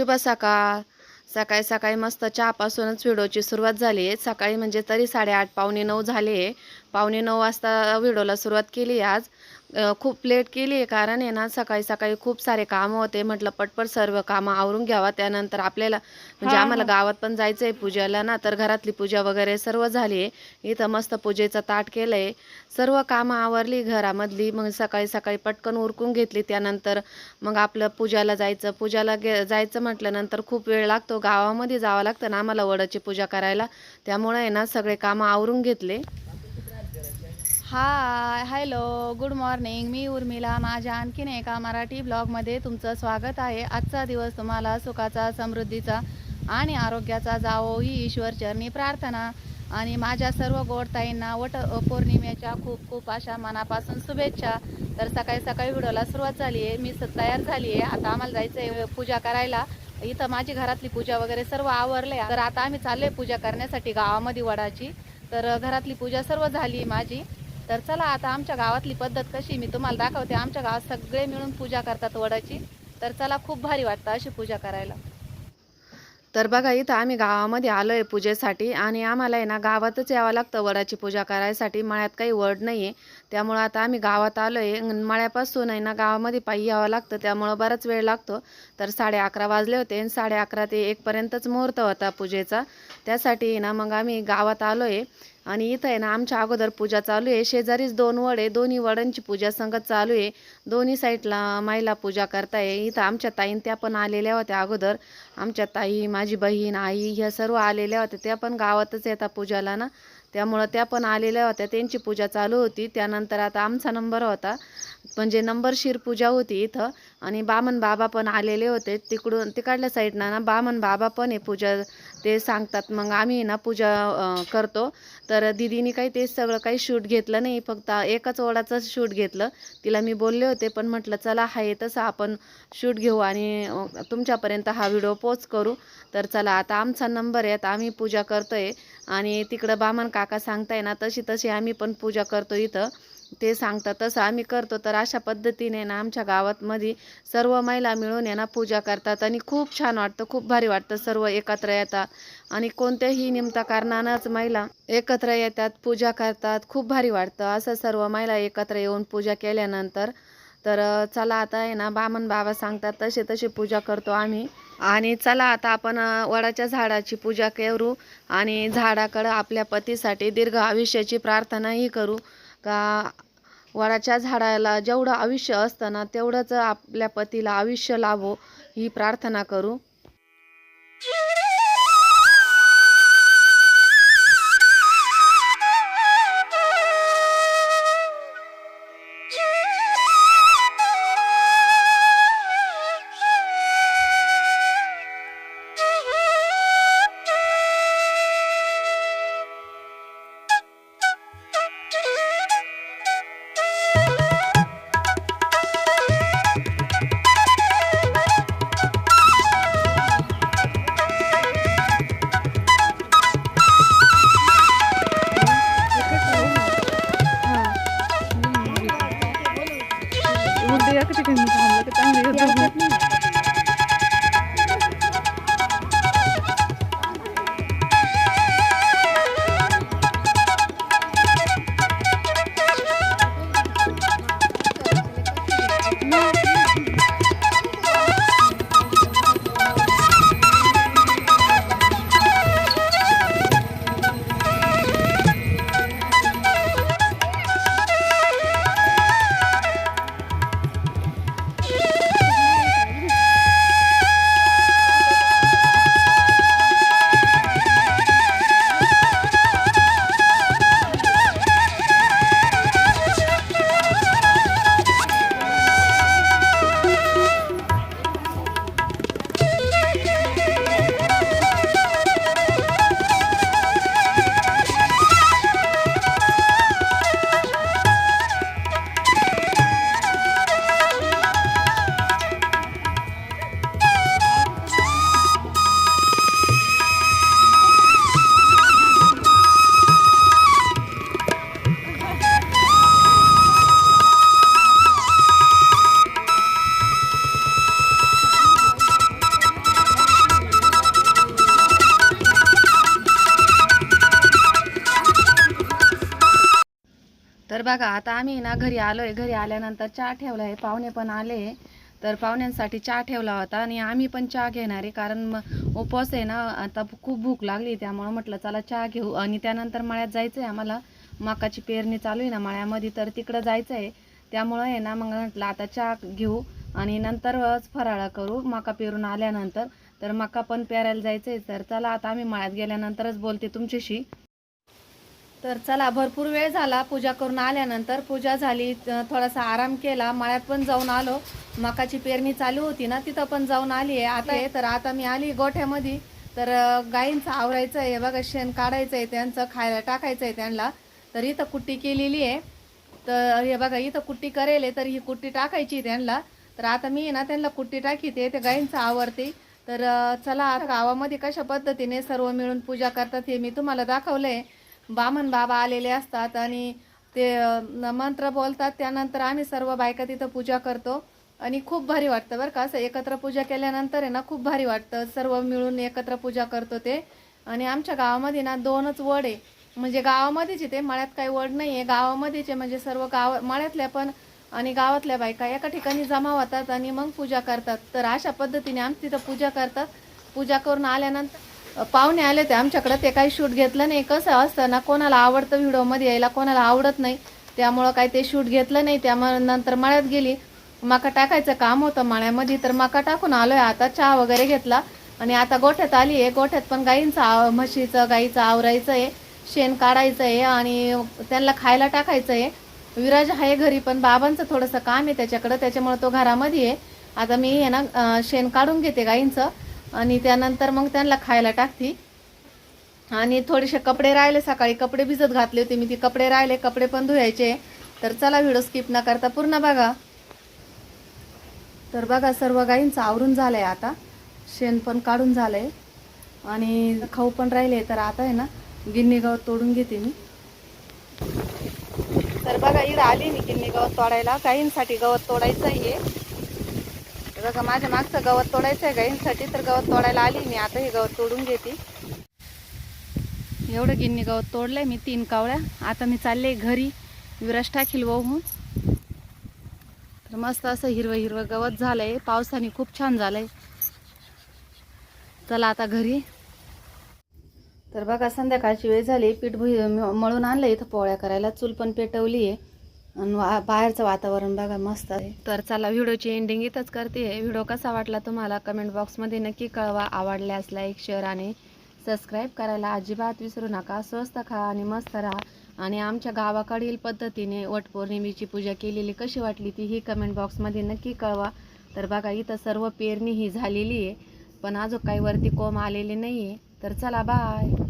शुभ सकाळ. सकाळी सकाळी मस्त चहापासूनच व्हिडिओची सुरुवात झाली. आहे सकाळी म्हणजे तरी साडेआठ पावणे नऊ झाले. आहे पावणे नऊ वाजता व्हिडिओला सुरुवात केली आज. खूप लेट केली आहे कारण आहे ना सकाळी सकाळी खूप सारे कामं होते. म्हटलं पटपट सर्व कामं आवरून घ्यावा. त्यानंतर आपल्याला म्हणजे आम्हाला. गावात पण जायचं आहे पूजेला ना तर घरातली पूजा वगैरे सर्व झाली आहे. इथं मस्त पूजेचं ताट केलं आहे सर्व कामं आवरली घरामधली. मग सकाळी सकाळी पटकन उरकून घेतली. त्यानंतर मग आपलं पूजाला जायचं. पूजाला गे जायचं म्हटल्यानंतर खूप वेळ लागतो. गावामध्ये जावं लागतं ना आम्हाला वडाची पूजा करायला. त्यामुळे आहे ना सगळे कामं आवरून घेतले. हाय हॅलो गुड मॉर्निंग मी उर्मिला. माझ्या आणखीन एका मराठी ब्लॉगमध्ये तुमचं स्वागत आहे. आजचा दिवस तुम्हाला सुखाचा समृद्धीचा आणि आरोग्याचा जावो ही ईश्वरचरणी प्रार्थना. आणि माझ्या सर्व गोडताईंना वट पौर्णिमेच्या खूप खूप अशा मनापासून शुभेच्छा. तर सकाळी सकाळी व्हिडिओला सुरुवात झाली आहे. मी स- तयार झाली आहे. आता आम्हाला जायचं आहे पूजा करायला. इथं माझी घरातली पूजा वगैरे सर्व आवरले तर आता आम्ही चाललोय पूजा करण्यासाठी गावामध्ये वडाची. तर घरातली पूजा सर्व झाली माझी. तर चला आता आमच्या गावातली पद्धत कशी मी तुम्हाला दाखवते. आमच्या गावात सगळे मिळून पूजा करतात वडाची. तर चला खूप भारी वाटतं अशी पूजा करायला. तर बघा इथं आम्ही गावामध्ये आलो आहे पूजेसाठी आणि आम्हाला आहे ना गावातच यावं लागतं वडाची पूजा करायसाठी. मळ्यात काही वड नाही आहे त्यामुळं आता आम्ही गावात आलो आहे मळ्यापासून आहे ना गावामध्ये पायी यावं लागतं. त्यामुळं बराच वेळ लागतो. तर साडे अकरा वाजले होते आणि साडे अकरा ते एकपर्यंतच मुहूर्त होता पूजेचा. त्यासाठी ना मग आम्ही गावात आलो आहे आणि इथं आहे ना आमच्या अगोदर पूजा चालू आहे. शेजारीच दोन वड आहे. दोन्ही वडांची पूजा संगत चालू आहे. दोन्ही साईडला माईला पूजा करताय. इथं आमच्या ताईन त्या पण आलेल्या होत्या अगोदर. आमच्या ताई माझी बहीण आई ह्या सर्व आलेल्या होत्या. त्या पण गावातच येतात पूजाला ना. त्यामुळं त्या पण आलेल्या होत्या. त्यांची पूजा चालू होती. त्यानंतर आता आमचा नंबर होता. म्हणजे नंबरशीर पूजा होती इथं. आणि बामन बाबा पण आलेले होते. तिकडून तिकडल्या साईडनं ना बामन बाबा पण आहे पूजा ते सांगतात मग आम्ही ना पूजा करतो. तर दिदीने काही ते सगळं काही शूट घेतलं नाही फक्त एकाच ओढाचं शूट घेतलं. तिला मी बोलले होते पण म्हटलं चला आहे तसं आपण शूट घेऊ आणि तुमच्यापर्यंत हा व्हिडिओ पोच करू. तर चला आता आमचा नंबर आहे आता आम्ही पूजा करतोय. आणि तिकडं बामन काका सांगताय ना तशी तशी आम्ही पण पूजा करतो इथं. ते सांगतात तसं आम्ही करतो तर अशा पद्धतीने ना आमच्या गावातमध्ये सर्व महिला मिळून आहे ना पूजा करतात आणि खूप छान वाटतं खूप भारी वाटतं सर्व एकत्र येतात आणि कोणत्याही निमता कारणानंच महिला एकत्र येतात पूजा करतात खूप भारी वाटतं. असं सर्व महिला एकत्र येऊन पूजा केल्यानंतर तर चला आता आहे ना बामन बाबा सांगतात तसे तशी पूजा करतो आम्ही. आणि चला आता आपण वडाच्या झाडाची पूजा करू आणि झाडाकडं आपल्या पतीसाठी दीर्घ आयुष्याची प्रार्थनाही करू. का वडाच्या झाडाला जेवढं आयुष्य असतं ना तेवढंच आपल्या पतीला आयुष्य लाभो ही प्रार्थना करू. কেটে নিতে হবে। बघा आता आम्ही ना घरी आलोय. घरी आल्यानंतर चहा ठेवला आहे पाहुणे पण आले. तर पाहुण्यांसाठी चहा ठेवला होता आणि आम्ही पण चहा घेणार आहे. कारण उपवास आहे ना आता खूप भूक लागली. त्यामुळं म्हटलं चला चहा घेऊ. आणि त्यानंतर मळ्यात जायचं आहे आम्हाला. मकाची पेरणी चालू आहे ना मळ्यामध्ये तर तिकडं जायचं आहे त्यामुळं आहे ना मग म्हटलं आता चहा घेऊ. आणि नंतरच फराळा करू. मका पेरून आल्यानंतर. तर मका पण पेरायला जायचं आहे तर चला आता आम्ही मळ्यात गेल्यानंतरच बोलते तुमच्याशी. तर चला भरपूर वेळ झाला. पूजा करून आल्यानंतर पूजा झाली थोडासा आराम केला. मळ्यात पण जाऊन आलो. मकाची पेरणी चालू होती ना तिथं पण जाऊन आली आहे. आता आहे तर आता मी आली गोठ्यामध्ये. तर अं, गाईंचं आवरायचं आहे. बघा शेण काढायचं आहे. त्यांचं खायला टाकायचं आहे त्यांना. तर इथं कुट्टी केलेली आहे. तर हे बघा इथं कुट्टी करेल आहे तर ही कुट्टी टाकायची आहे त्यांना. तर आता मी आहे ना त्यांना कुट्टी टाकीते ते गाईंचं आवरते. तर चला आता गावामध्ये कशा पद्धतीने सर्व मिळून पूजा करतात हे मी तुम्हाला दाखवलंय. बामन बाबा आलेले असतात आणि ते मंत्र बोलतात. त्यानंतर आम्ही सर्व बायका तिथं पूजा करतो. आणि खूप भारी वाटतं बरं का. असं एकत्र पूजा केल्यानंतर आहे ना खूप भारी वाटतं. सर्व मिळून एकत्र पूजा करतो ते. आणि आमच्या गावामध्ये ना दोनच वड आहे. म्हणजे गावामध्येच आहे ते. मळ्यात काही वड नाही आहे. गावामध्येच आहे. म्हणजे सर्व गाव मळ्यातल्या पण आणि गावातल्या बायका एका ठिकाणी जमा होतात आणि मग पूजा करतात. तर अशा पद्धतीने आमची तिथं पूजा करतात. पूजा करून आल्यानंतर पाहुणे आले ते आमच्याकडे ते काही शूट घेतलं नाही. कसं असतं ना कोणाला आवडतं व्हिडिओमध्ये यायला कोणाला आवडत नाही. त्यामुळं काही ते शूट घेतलं नाही. त्यामुळे नंतर मळ्यात गेली. माका टाकायचं काम होतं मळ्यामध्ये तर माका टाकून आलोय. आता चहा वगैरे घेतला. आणि आता गोठ्यात आली आहे. गोठ्यात पण गाईंचं आव म्हशीचं गाईचं आवरायचं आहे. शेण काढायचं आहे. आणि त्यांना खायला टाकायचं आहे. विराज आहे घरी पण बाबांचं थोडंसं काम आहे त्याच्याकडं. त्याच्यामुळे तो घरामध्ये आहे. आता मी हे ना शेण काढून घेते गाईंचं. आणि त्यानंतर मग त्यांना खायला टाकते. आणि थोडेसे कपडे राहिले सकाळी कपडे भिजत घातले होते. मी ती कपडे राहिले कपडे पण धुवायचे. तर चला व्हिडिओ स्किप न करता पूर्ण बघा. तर बघा सर्व गाईंचं आवरून झालंय आता. शेण पण काढून झालंय. आणि खाऊ पण राहिले. तर आता आहे ना गिन्नी गवत तोडून घेते मी. तर बघा इथं आली मी गिन्नी गवत तोडायला. गाईंसाठी गवत तोडायचं आहे बघा माझ्या मागचं गवत तोडायचं आहे. गाईंसाठी तर गवत तोडायला आली. मी आता हे गवत तोडून घेते. एवढं गिन्नी गवत तोडलंय मी तीन कावळ्या. आता मी चालले घरी. विराज टाकील वाहून. तर मस्त असं हिरवं हिरवं गवत झालंय. पावसाने खूप छान झालंय. चला आता घरी. तर बघा संध्याकाळची वेळ झाली. पीठ भुई मळून आणलं इथं पोळ्या करायला. चूल पण पेटवली आहे आणि वा- बाहेरचं वातावरण बघा मस्त आहे. तर चला व्हिडिओची एंडिंग इथंच करते व्हिडिओ कसा वाटला तुम्हाला? कमेंट बॉक्समध्ये नक्की कळवा. आवडल्यास लाईक शेअर आणि सबस्क्राईब करायला अजिबात विसरू नका. स्वस्त खा आणि मस्त राहा. आणि आमच्या गावाकडील पद्धतीने वटपौर्णिमेची पूजा केलेली कशी वाटली ती ही कमेंट बॉक्समध्ये नक्की कळवा. तर बघा इथं सर्व पेरणी ही झालेली आहे. पण अजून काही वरती कोंब आलेले नाही आहे तर चला बाय